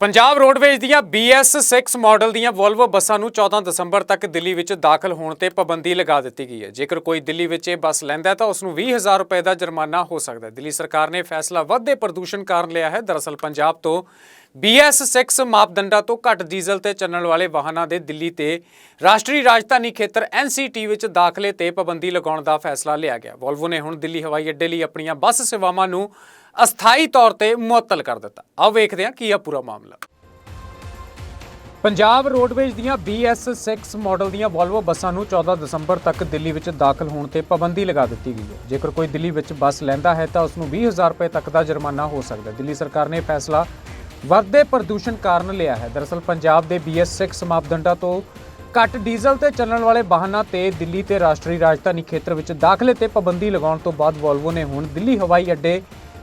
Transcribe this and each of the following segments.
Punjab roadways ਦੀਆਂ BS6 model ਦੀਆਂ Volvo ਬੱਸਾਂ ਨੂੰ 14 ਦਸੰਬਰ ਤੱਕ ਦਿੱਲੀ ਵਿੱਚ ਦਾਖਲ ਹੋਣ ਤੇ ਪਾਬੰਦੀ ਲਗਾ ਦਿੱਤੀ ਗਈ ਹੈ। ਜੇਕਰ ਕੋਈ ਦਿੱਲੀ ਵਿੱਚ ਇਹ ਬੱਸ ਲੈਂਦਾ ਹੈ ਤਾਂ ਉਸ ਨੂੰ 20000 ਰੁਪਏ ਦਾ ਜੁਰਮਾਨਾ ਹੋ ਸਕਦਾ ਹੈ। ਦਿੱਲੀ ਸਰਕਾਰ ਨੇ ਫੈਸਲਾ ਵੱਧਦੇ ਪ੍ਰਦੂਸ਼ਣ ਕਾਰਨ ਲਿਆ ਹੈ। ਦਰਅਸਲ ਪੰਜਾਬ ਤੋਂ BS6 ਮਾਪਦੰਡਾਂ ਤੋਂ ਘੱਟ ਡੀਜ਼ਲ ਤੇ ਚੱਲਣ ਵਾਲੇ ਵਾਹਨਾਂ ਦੇ ਦਿੱਲੀ ਤੇ ਰਾਸ਼ਟਰੀ ਰਾਜਧਾਨੀ ਖੇਤਰ NCT ਵਿੱਚ ਦਾਖਲੇ ਤੇ ਪਾਬੰਦੀ ਲਗਾਉਣ ਦਾ ਫੈਸਲਾ ਲਿਆ ਗਿਆ। ਵੋਲਵੋ ਨੇ ਹੁਣ ਦਿੱਲੀ ਹਵਾਈ ਅੱਡੇ ਲਈ ਆਪਣੀਆਂ ਬੱਸ ਸੇਵਾਵਾਂ ਨੂੰ ਅਸਥਾਈ ਤੌਰ ਤੇ ਮੁਅੱਤਲ ਕਰ ਦਿੱਤਾ। ਆਓ ਵੇਖਦੇ ਹਾਂ ਕੀ ਆ ਪੂਰਾ ਮਾਮਲਾ। ਪੰਜਾਬ ਰੋਡਵੇਜ਼ ਦੀਆਂ BS6 ਮਾਡਲ ਦੀਆਂ Volvo ਬੱਸਾਂ ਨੂੰ 14 ਦਸੰਬਰ ਤੱਕ ਦਿੱਲੀ ਵਿੱਚ ਦਾਖਲ ਹੋਣ ਤੇ ਪਾਬੰਦੀ ਲਗਾ ਦਿੱਤੀ ਗਈ ਹੈ। ਜੇਕਰ ਕੋਈ ਦਿੱਲੀ ਵਿੱਚ ਬੱਸ ਲੈਂਦਾ ਹੈ ਤਾਂ ਉਸ ਨੂੰ 20000 ਰੁਪਏ ਤੱਕ ਦਾ ਜੁਰਮਾਨਾ ਹੋ ਸਕਦਾ ਹੈ। ਦਿੱਲੀ ਸਰਕਾਰ ਨੇ ਫੈਸਲਾ ਵੱਧਦੇ ਪ੍ਰਦੂਸ਼ਣ ਕਾਰਨ ਲਿਆ ਹੈ। ਦਰਅਸਲ ਪੰਜਾਬ ਦੇ BS6 ਮਾਪਦੰਡਾਂ ਤੋਂ ਘੱਟ ਡੀਜ਼ਲ ਤੇ ਚੱਲਣ ਵਾਲੇ ਵਾਹਨਾਂ ਤੇ ਦਿੱਲੀ ਤੇ ਰਾਸ਼ਟਰੀ ਰਾਜਧਾਨੀ ਖੇਤਰ ਵਿੱਚ ਦਾਖਲੇ ਤੇ ਪਾਬੰਦੀ ਲਗਾਉਣ ਤੋਂ ਬਾਅਦ Volvo ਨੇ ਹੁਣ ਦਿੱਲੀ ਹਵਾਈ ਅੱਡੇ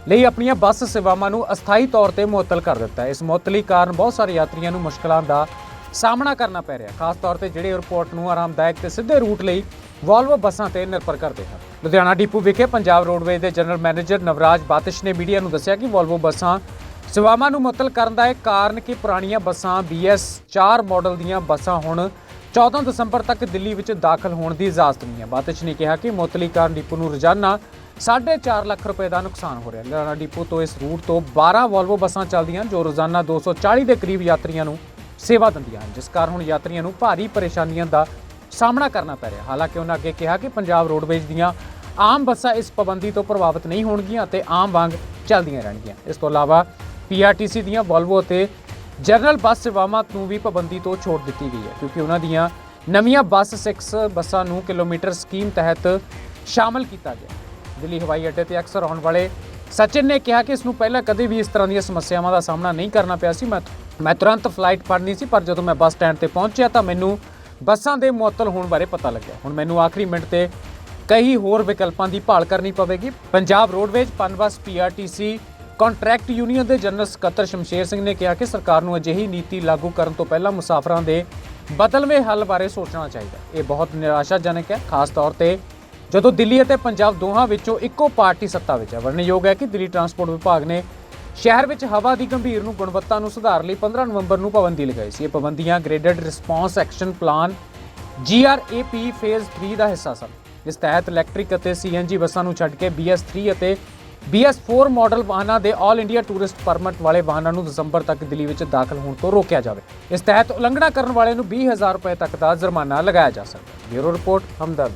ਲਈ ਆਪਣੀਆਂ ਬੱਸ ਸੇਵਾਵਾਂ ਨੂੰ ਅਸਥਾਈ ਤੌਰ ਤੇ ਮੁਅੱਤਲ ਕਰ ਦਿੱਤਾ ਹੈ। ਇਸ ਮੁਅੱਤਲੀ ਕਾਰਨ ਬਹੁਤ ਸਾਰੇ ਯਾਤਰੀਆਂ ਨੂੰ ਮੁਸ਼ਕਲਾਂ ਦਾ ਸਾਹਮਣਾ ਕਰਨਾ ਪੈ ਰਿਹਾ ਖਾਸ ਤੌਰ ਤੇ ਜਿਹੜੇ 에ਅਰਪੋਰਟ ਨੂੰ ਆਰਾਮਦਾਇਕ ਤੇ ਸਿੱਧੇ ਰੂਟ ਲਈ Volvo ਬੱਸਾਂ ਤੇ ਨਿਰਭਰ ਕਰਦੇ ਹਨ। ਲੁਧਿਆਣਾ ਡਿਪੂ ਵਿਖੇ ਪੰਜਾਬ ਰੋਡਵੇਜ਼ ਦੇ ਜਨਰਲ ਮੈਨੇਜਰ ਨਵਰਾਜ ਬਾਤਿਸ਼ ਨੇ ਮੀਡੀਆ ਨੂੰ ਦੱਸਿਆ ਕਿ Volvo ਬੱਸਾਂ ਸੇਵਾਵਾਂ ਨੂੰ ਮੁਅੱਤਲ ਕਰਨ ਦਾ ਇਹ ਕਾਰਨ ਕਿ ਪੁਰਾਣੀਆਂ ਬੱਸਾਂ BS 4 ਮਾਡਲ ਦੀਆਂ ਬੱਸਾਂ ਹੁਣ 14 ਦਸੰਬਰ ਤੱਕ ਦਿੱਲੀ ਵਿੱਚ ਦਾਖਲ ਹੋਣ ਦੀ ਇਜਾਜ਼ਤ ਨਹੀਂ ਹੈ। ਬਾਤਿਸ਼ ਨੇ ਕਿਹਾ ਕਿ ਮੁਅੱਤਲੀ ਕਾਰਨ ਡਿਪੂ ਨੂੰ ਰੋਜ਼ਾਨਾ 4.5 ਲੱਖ ਰੁਪਏ ਦਾ ਨੁਕਸਾਨ ਹੋ ਰਿਹਾ ਹੈ। ਲੁਧਿਆਣਾ ਡਿਪੂ ਤੋਂ ਇਸ ਰੂਟ ਤੋਂ 12 ਵੋਲਵੋ ਬੱਸਾਂ ਚੱਲਦੀਆਂ ਜੋ ਰੋਜ਼ਾਨਾ 240 ਦੇ ਕਰੀਬ ਯਾਤਰੀਆਂ ਨੂੰ ਸੇਵਾ ਦਿੰਦੀਆਂ ਹਨ, ਜਿਸ ਕਾਰਨ ਹੁਣ ਯਾਤਰੀਆਂ ਨੂੰ ਭਾਰੀ ਪਰੇਸ਼ਾਨੀਆਂ ਦਾ ਸਾਹਮਣਾ ਕਰਨਾ ਪੈ ਰਿਹਾ ਹਾਲਾਂਕਿ ਉਹਨਾਂ ਅੱਗੇ ਕਿਹਾ ਕਿ ਪੰਜਾਬ ਰੋਡਵੇਜ਼ ਦੀਆਂ ਆਮ ਬੱਸਾਂ ਇਸ ਪਾਬੰਦੀ ਤੋਂ ਪ੍ਰਭਾਵਿਤ ਨਹੀਂ ਹੋਣਗੀਆਂ ਅਤੇ ਆਮ ਵਾਂਗ ਚੱਲਦੀਆਂ ਰਹਿਣਗੀਆਂ। ਇਸ ਤੋਂ ਇਲਾਵਾ PRTC ਦੀਆਂ ਵੋਲਵੋ ਅਤੇ ਜਨਰਲ ਬੱਸ ਸੇਵਾਵਾਂ ਨੂੰ ਵੀ ਪਾਬੰਦੀ ਤੋਂ ਛੋਟ ਦਿੱਤੀ ਗਈ ਹੈ, ਕਿਉਂਕਿ ਉਹਨਾਂ ਦੀਆਂ ਨਵੀਆਂ ਬੱਸ 6 ਬੱਸਾਂ ਨੂੰ ਕਿਲੋਮੀਟਰ ਸਕੀਮ ਤਹਿਤ ਸ਼ਾਮਲ ਕੀਤਾ ਗਿਆ। ਦਿੱਲੀ ਹਵਾਈ ਅੱਡੇ ਤੇ ਅਕਸਰ ਆਉਣ ਵਾਲੇ ਸਚਿਨ ਨੇ ਕਿਹਾ ਕਿ ਇਸ ਨੂੰ ਪਹਿਲਾਂ ਕਦੇ ਵੀ ਇਸ ਤਰ੍ਹਾਂ ਦੀਆਂ ਸਮੱਸਿਆਵਾਂ ਦਾ ਸਾਹਮਣਾ ਨਹੀਂ ਕਰਨਾ ਪਿਆ ਸੀ। ਮੈਂ ਮੈਂ ਤੁਰੰਤ ਫਲਾਈਟ ਫੜਨੀ ਸੀ, ਪਰ ਜਦੋਂ ਮੈਂ ਬੱਸ ਸਟੈਂਡ ਤੇ ਪਹੁੰਚਿਆ ਤਾਂ ਮੈਨੂੰ ਬੱਸਾਂ ਦੇ ਮੁਅੱਤਲ ਹੋਣ ਬਾਰੇ ਪਤਾ ਲੱਗਿਆ। ਹੁਣ ਮੈਨੂੰ ਆਖਰੀ ਮਿੰਟ ਤੇ ਕਈ ਹੋਰ ਵਿਕਲਪਾਂ ਦੀ ਭਾਲ ਕਰਨੀ ਪਵੇਗੀ। Punjab roadways, Punbus, PRTC contract union ਦੇ ਜਨਰਲ ਸਕੱਤਰ ਸ਼ਮਸ਼ੇਰ ਸਿੰਘ ਨੇ ਕਿਹਾ ਕਿ ਸਰਕਾਰ ਨੂੰ ਅਜਿਹੀ ਨੀਤੀ ਲਾਗੂ ਕਰਨ ਤੋਂ ਪਹਿਲਾਂ ਮੁਸਾਫਰਾਂ ਦੇ ਬਦਲਵੇਂ ਹੱਲ ਬਾਰੇ ਸੋਚਣਾ ਚਾਹੀਦਾ। ਇਹ ਬਹੁਤ ਨਿਰਾਸ਼ਾਜਨਕ ਹੈ, ਖਾਸ ਤੌਰ ਤੇ ਜਦੋਂ ਦਿੱਲੀ ਅਤੇ ਪੰਜਾਬ ਦੋਹਾਂ ਵਿੱਚੋਂ ਇੱਕੋ ਪਾਰਟੀ ਸੱਤਾ ਵਿੱਚ ਹੈ। ਵਰਣਯੋਗ ਹੈ ਕਿ ਦਿੱਲੀ ਟਰਾਂਸਪੋਰਟ ਵਿਭਾਗ ਨੇ ਸ਼ਹਿਰ ਵਿੱਚ ਹਵਾ ਦੀ ਗੰਭੀਰ ਨੂੰ ਗੁਣਵੱਤਾ ਨੂੰ ਸੁਧਾਰ ਲਈ 15 ਨਵੰਬਰ ਨੂੰ ਪਾਬੰਦੀ ਲਗਾਈ ਸੀ। ਇਹ ਪਾਬੰਦੀਆਂ graded response action plan GRAP phase 3 ਦਾ ਹਿੱਸਾ ਸਨ। ਇਸ ਤਹਿਤ ਇਲੈਕਟ੍ਰਿਕ ਅਤੇ CNG ਬੱਸਾਂ ਨੂੰ ਛੱਡ ਕੇ BS3 ਅਤੇ BS4 ਮਾਡਲ ਵਾਹਨਾਂ ਦੇ 올 ਇੰਡੀਆ ਟੂਰਿਸਟ ਪਰਮਿਟ ਵਾਲੇ ਵਾਹਨਾਂ ਨੂੰ ਦਸੰਬਰ ਤੱਕ ਦਿੱਲੀ ਵਿੱਚ ਦਾਖਲ ਹੋਣ ਤੋਂ ਰੋਕਿਆ ਜਾਵੇ। ਇਸ ਤਹਿਤ ਉਲੰਘਣਾ ਕਰਨ ਵਾਲੇ ਨੂੰ 20000 ਰੁਪਏ ਤੱਕ ਦਾ ਜੁਰਮਾਨਾ ਲਗਾਇਆ ਜਾ ਸਕਦਾ ਹੈ। Bureau report, Hamdard.